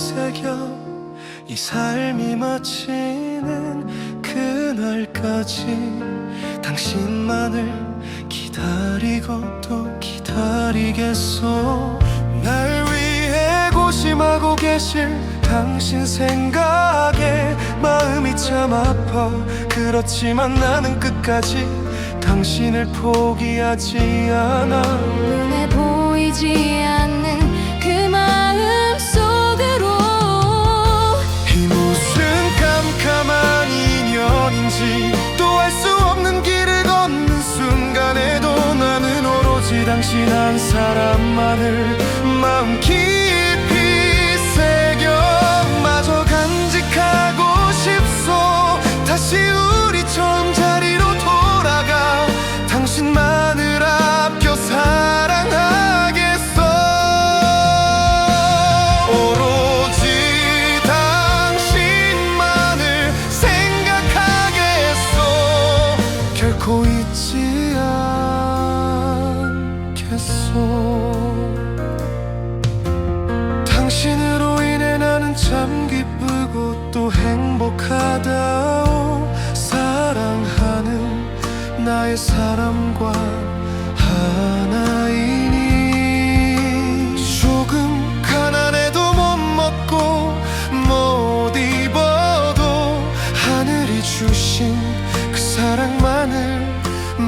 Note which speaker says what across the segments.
Speaker 1: 새겨 이 삶이 마치는 그날까지 당신만을 기다리고 또 기다리겠소. 날 위해 고심하고 계실 당신 생각에 마음이 참 아파. 그렇지만 나는 끝까지 당신을 포기하지 않아.
Speaker 2: 눈에 보이지 않는
Speaker 1: 당신 한 사람만을 마음 깊이 새겨 마저 간직하고 싶소. 다시 우리 처음 자리로 돌아가 당신만을 아껴 사랑하겠어. 오로지 당신만을 생각하겠소. 결코 잊지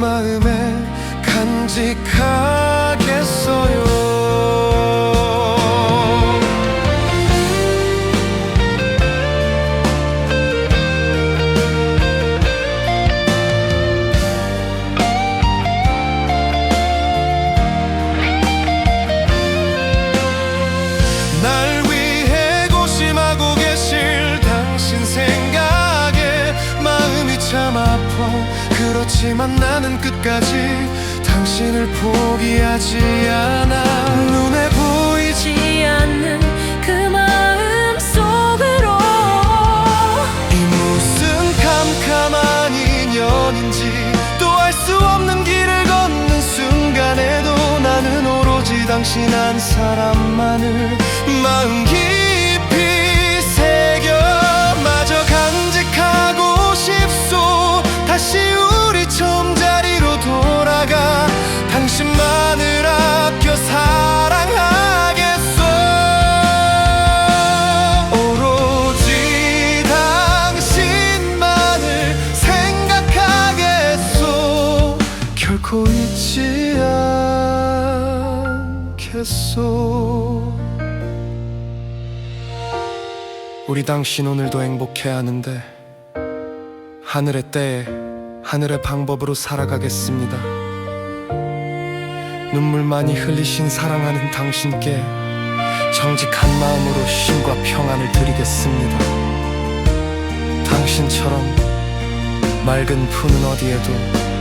Speaker 1: 마음에 간직 그렇지만 나는 끝까지 당신을 포기하지 않아. 눈에 보이지
Speaker 2: 지 않는 그 마음 속으로
Speaker 1: 이 무슨 캄캄한 인연인지 또 알 수 없는 길을 걷는 순간에도 나는 오로지 당신 한 사람만을 마음 깊 않겠소 우리 당신 오늘도 행복해야 하는데 하늘의 때에 하늘의 방법으로 살아가겠습니다 눈물 많이 흘리신 사랑하는 당신께 정직한 마음으로 힘과 평안을 드리겠습니다. 당신처럼 맑은 푸는 어디에도.